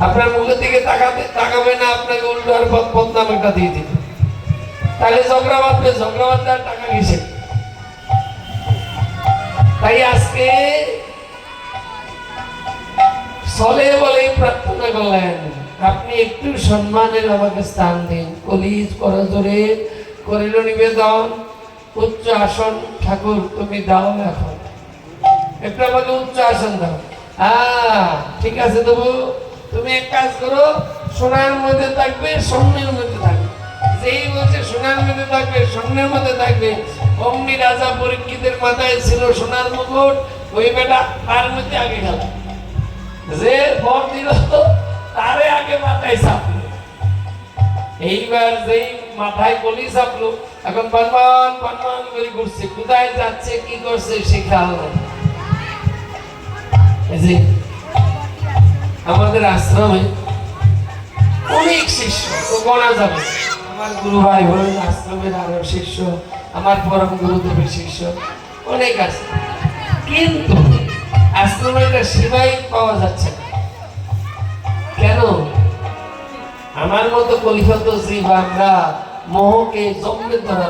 আপনার মুখের দিকে তাকাবে তাকাবে না, আপনাকে উল্টো আর বদ- বদনাম একটা দিয়ে দিবে। তাহলে ঝগড়া বাঁধবে, ঝগড়া বাঁধলে আর টাকা কিসে তাই আজকে চলে বলে প্রার্থনা করলেন, আপনি একটু সম্মানের আমাকে স্থান দিন। কলিজ করজোরে করিল নিবেদন। উচ্চ আসন, ঠাকুর, তুমি দাও এখন। একটু আমাকে উচ্চ আসন দাও। হ্যাঁ ঠিক আছে তবু। তুমি এক কাজ করো, সোনার মধ্যে থাকবে, স্বর্ণের মধ্যে থাকবে। যেই বলছে সোনার মধ্যে থাকবে, স্বর্ণের মধ্যে থাকবে। অমনি রাজা পরীক্ষিতের মাথায় ছিল সোনার মুকুট, ওই বেটা তার মধ্যে আগে গেল। যে বর দিল, তারে আগে মাথায় চাপলো। এইবার যেই মাথায় কলি চাপলো, এখন বানবান বানবান করে ঘুরছে। কোথায় যাচ্ছে, কি করছে, সে যে আমাদের আশ্রমে অনেক শিষ্য গণা যাবে। আমার গুরু ভাই হলেন আশ্রমের আরও শিষ্য, আমার পরম গুরুদেবের শিষ্য, অনেক আছে। কিন্তু আশ্রমে একটা সেবাই পাওয়া যাচ্ছে কেন? আমার মতো কলিফত আমরা মোহকে ধরা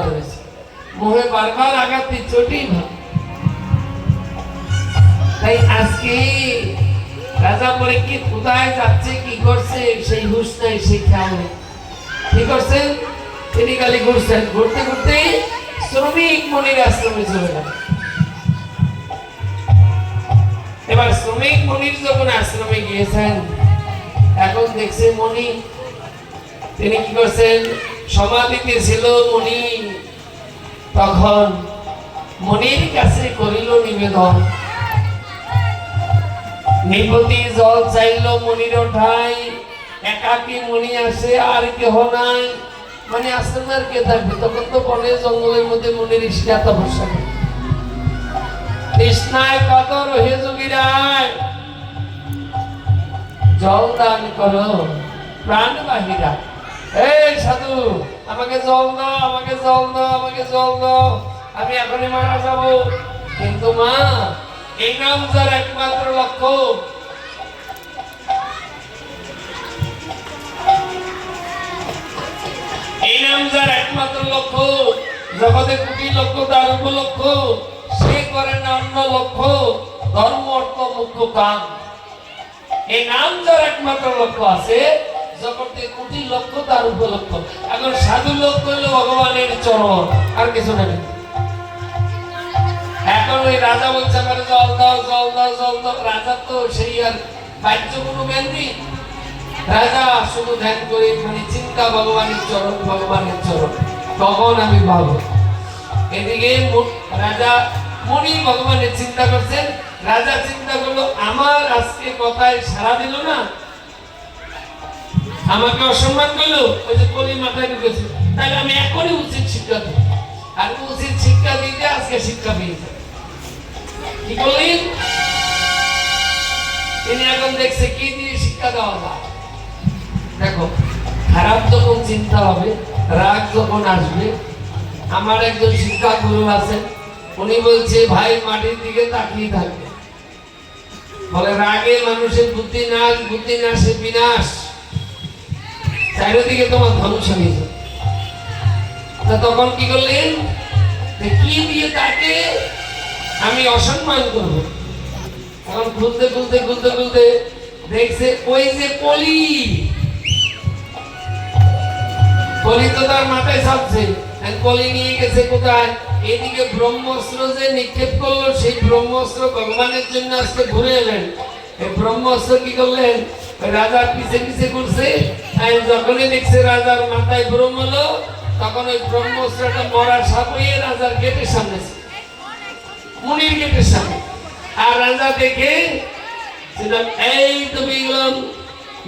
মোহে বারবার আঘাত দিচ্ছে তাই আজকে রাজা পরীক্ষিত কোথায় যাচ্ছে, কি করছে? সেই হুশ নাই, সেই খেয়াল নেই। কি করছেন? তিনি খালি ঘুরছেন। ঘুরতে ঘুরতে শ্রমিক মনির আশ্রমে চলে গেল। এবার শ্রমিক মনির যখন আশ্রমে গিয়েছেন, এখন দেখছে মনি, তিনি কি করছেন? সমাধিতে ছিল মনি। তখন মনির কাছে করিল নিবেদন নিপতি জল চাইল মনির ঠাই। একাকি মনি আসে, আর কেহ নাই। মানে আশ্রমের কে থাকবে তখন তো বনে জঙ্গলের মধ্যে মনির তৃষ্ণায় কাতর হে যোগীরায়। জল দান করো, প্রাণ বাহিরা। এই সাধু, আমাকে জল দাও, আমাকে জল দাও, আমাকে জল দাও। আমি এখনই মারা যাব। কিন্তু মা, এই নাম যার একমাত্র লক্ষ্য জগতে কোটি লক্ষ্য তার উপলক্ষ্য সে করে না অন্য লক্ষ্য ধর্ম, অর্থ মুখ্য কাম। এই নাম যার একমাত্র লক্ষ্য আছে, জগতে কোটি লক্ষ্য তার উপলক্ষ। এখন সাধু লক্ষ্য হলো ভগবানের চরণ আর কিছু না এখন ওই রাজা বলছে, আমার জল দাও জল দাও জল দাও। রাজা তো সেই আর বাহ্য কোনো জ্ঞান নেই। রাজা শুধু ধ্যান করে মানে চিন্তা, ভগবানের চরণ ভগবানের চরণ। তখন আমি ভাবো এদিকে রাজা মনি ভগবানের চিন্তা করছেন। রাজা চিন্তা করল, আমার আজকে কথায় সারা দিল না? আমাকে অসম্মান করল। ওই যে কলি মাথায় ঢুকেছে। তাহলে আমি এখনই উচিত শিক্ষা দেব আর উচিত শিক্ষা দিতে আজকে শিক্ষা পেয়েছে। কি বললেন তিনি এখন দেখছে, কি দিয়ে শিক্ষা দেওয়া যায়? দেখো, খারাপ যখন চিন্তা হবে রাগ যখন আসবে, আমার একজন শিক্ষা গুরু আছে, উনি বলছে, ভাই, মাটির দিকে তাকিয়ে থাকবে। বলে, রাগে মানুষের বুদ্ধি নাশ বুদ্ধি নাশে বিনাশ। চারিদিকে তোমার ধ্বংস হয়ে যাবে। তা তখন কি করলেন? কি দিয়ে তাকে আমি অসম্মান করব? এখন খুলতে খুলতে খুলতে খুলতে দেখছে, ওই যে কলি তো তার মাথায় ছাপছে। কলি নিয়ে গেছে কোথায়? এদিকে ব্রহ্মাস্ত্র যে নিক্ষেপ করল, সেই ব্রহ্মস্ত্র ভগবানের জন্য আজকে ঘুরে এলেন। ব্রহ্মাস্ত্র কি করলেন? রাজার পিছে পিছে ঘুরছে। যখনই দেখছে রাজার মাথায় ব্রহ্ম হলো, তখন ওই ব্রহ্মাস্ত্রটা মরা সাপ হয়ে রাজার গেটের সামনে। মুনির গেটের সামনে। আর রাজা দেখে এই তো বিগলাম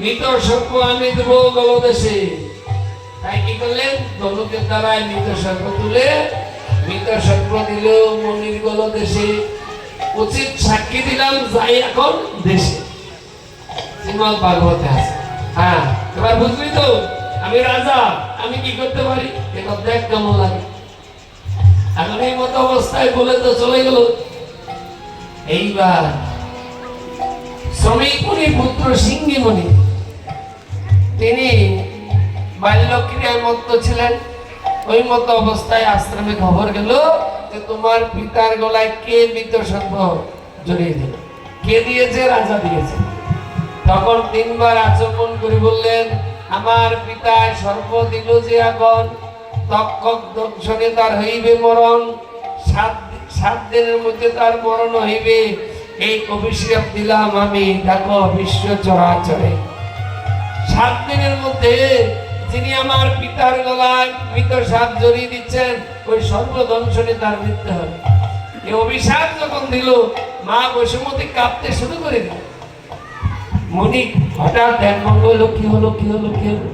মৃত সর্প আমি দেবো গলদেশে। তাই করলেন ধনুকের দ্বারায় মৃত সর্প তুলে মৃত সর্প দিল মনির গলদেশে উচিত সাক্ষী দিলাম যাই এখন দেশে। শ্রীমদ ভাগবতে আছে। হ্যাঁ এবার বুঝলি তো, আমি রাজা, আমি কি করতে পারি? এটা দেখ কেমন লাগে। এখন এই মতো অবস্থায় বলে তো চলে গেল। এইবার শ্রমিক মুনি, পুত্র সিংহী মুনি, তিনি বাল্যক্রিয়ায় মত্ত ছিলেন, ওই মতো অবস্থায় আশ্রমে খবর গেল যে তোমার পিতার গলায় কে মৃত সর্প জড়িয়ে দিল? কে দিয়েছে? রাজা দিয়েছে। তখন তিনবার আচমন করে বললেন, আমার পিতায় সর্প দিল যে এখন তক্ষক দংশনে তার হইবে মরণ, সাত সাত দিনের মধ্যে তার মরণ হইবে। এই অভিশাপ দিলাম আমি, দেখো বিশ্ব চরাচরে। সাত দিনের মধ্যে যিনি আমার পিতার গলায় মৃত সাপ জড়িয়ে দিচ্ছেন, ওই সর্বদংশনে তার মৃত্যু হবে। এই অভিশাপ যখন দিল, মা বসুমতী কাঁপতে শুরু করে দিল। মনি হঠাৎ ধ্যান ভঙ্গ হলো, কি হলো কি হলো কি হলো?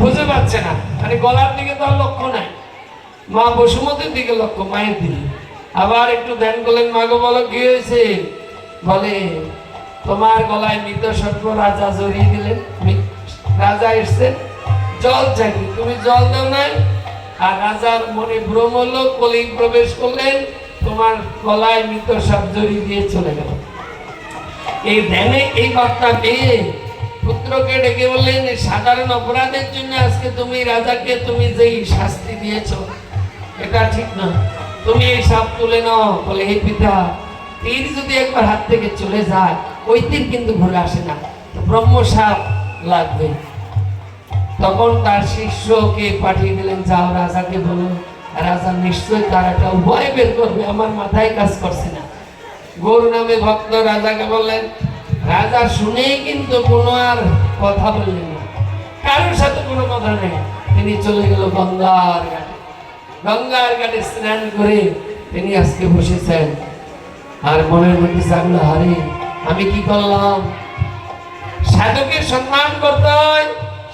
বুঝতে পারছে না। মানে গলার দিকে তো লক্ষ্য নাই। মা বসুমতির দিকে লক্ষ্য, মায়ের দিকে। আবার একটু ধ্যান করলেন মাগো বলো, কি হয়েছে? বলে, তোমার গলায় মৃত সর্প রাজা জড়িয়ে দিলেন। রাজা এসছেন। জল চাইনি তুমি জল দাও নাই? আর রাজার মনে ভ্রম হলো কলিং প্রবেশ করলেন। তোমার গলায় মৃত সাপ জড়িয়ে দিয়ে চলে গেল। এই ধ্যানে এই বার্তা পেয়ে পুত্রকে ডেকে বললেন সাধারণ অপরাধের জন্য আজকে তুমি রাজাকে তুমি যেই শাস্তি দিয়েছ, এটা ঠিক না। তুমি এই সাপ তুলে নাও। বলে, হে পিতা, তীর যদি একবার হাত থেকে চলে যায়, ওই তীর কিন্তু ঘুরে আসে না। ব্রহ্ম সাপ লাগবে। তখন তার শিষ্যকে পাঠিয়ে দিলেন, যাও রাজাকে বলো। রাজা নিশ্চয়ই তার একটা উপায় বের করবে, আমার মাথায় কাজ করছে না। গৌর নামে ভক্ত রাজাকে বললেন, রাজা শুনেই কিন্তু কোনো আর কথা বললেন না। কারোর সাথে কোনো কথা নেই। তিনি চলে গেল গঙ্গার ঘাটে। গঙ্গার ঘাটে স্নান করে তিনি আজকে বসেছেন। আর মনের মধ্যে জাগলো হারে আমি কি করলাম? সাধকের সম্মান করতে হয়।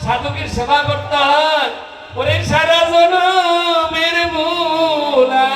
সাধুকের সেবা করতে হয়। ওরে সারা জন জনমের ভোলা